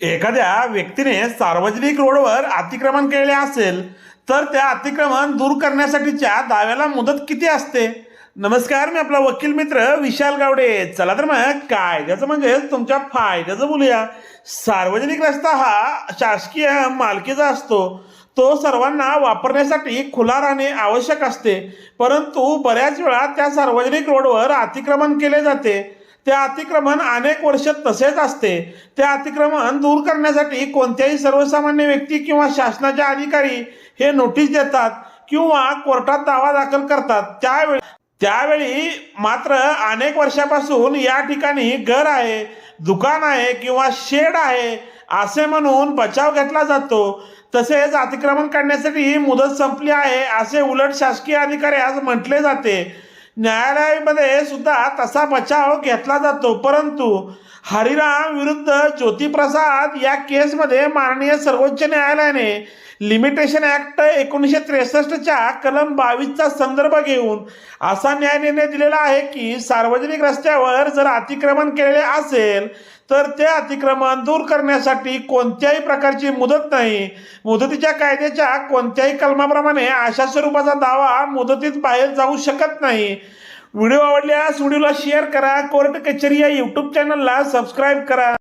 एखाद्या व्यक्तीने सार्वजनिक रोडवर अतिक्रमण केले असेल तर त्या अतिक्रमण दूर करण्यासाठीच्या दाव्याला मुदत किती असते? नमस्कार मी आपला वकील मित्र विशाल गावडे. चला तर मग कायद्याचं म्हणजे तुमच्या फायद्याचं बोलूया. सार्वजनिक रस्ता हा शासकीय मालकीचा असतो. तो सर्वांना वापरण्यासाठी खुला राहणे आवश्यक असते. परंतु बऱ्याच वेळा त्या सार्वजनिक रोडवर अतिक्रमण केले जाते. ते अतिक्रमण अनेक वर्ष तसेच असते. ते अतिक्रमण दूर करण्यासाठी कोणत्याही सर्वसामान्य व्यक्ती किंवा शासनाचे अधिकारी हे नोटीस देतात किंवा कोर्टात दावा दाखल करतात. त्यावेळी त्यावेळी मात्र अनेक वर्षापासून या ठिकाणी घर आहे दुकान आहे किंवा शेड आहे असे म्हणून बचाव घेतला जातो. तसेच अतिक्रमण काढण्यासाठी मुदत संपली आहे असे उलट शासकीय अधिकारी आज म्हटले जाते. न्यायालयामध्ये सुद्धा तसा बचाव घेतला जातो. परंतु हरिराम विरुद्ध ज्योतिप्रसाद या केसमध्ये माननीय सर्वोच्च न्यायालयाने लिमिटेशन ॲक्ट एकोणीसशे त्रेसष्टच्या कलम बावीसचा संदर्भ घेऊन असा न्याय निर्णय दिलेला आहे की सार्वजनिक रस्त्यावर जर अतिक्रमण केलेले असेल तर ते अतिक्रमण दूर करण्यासाठी कोणत्याही प्रकारची मुदत नाही. मुदतीच्या कायद्याच्या कोणत्याही कलमाप्रमाणे अशा स्वरूपाचा दावा मुदतीत बाहेर जाऊ शकत नाही. व्हिडिओ आवडल्यास व्हिडिओला शेअर करा. कोर्ट कचेरी या यूट्यूब चॅनलला सबस्क्राईब करा.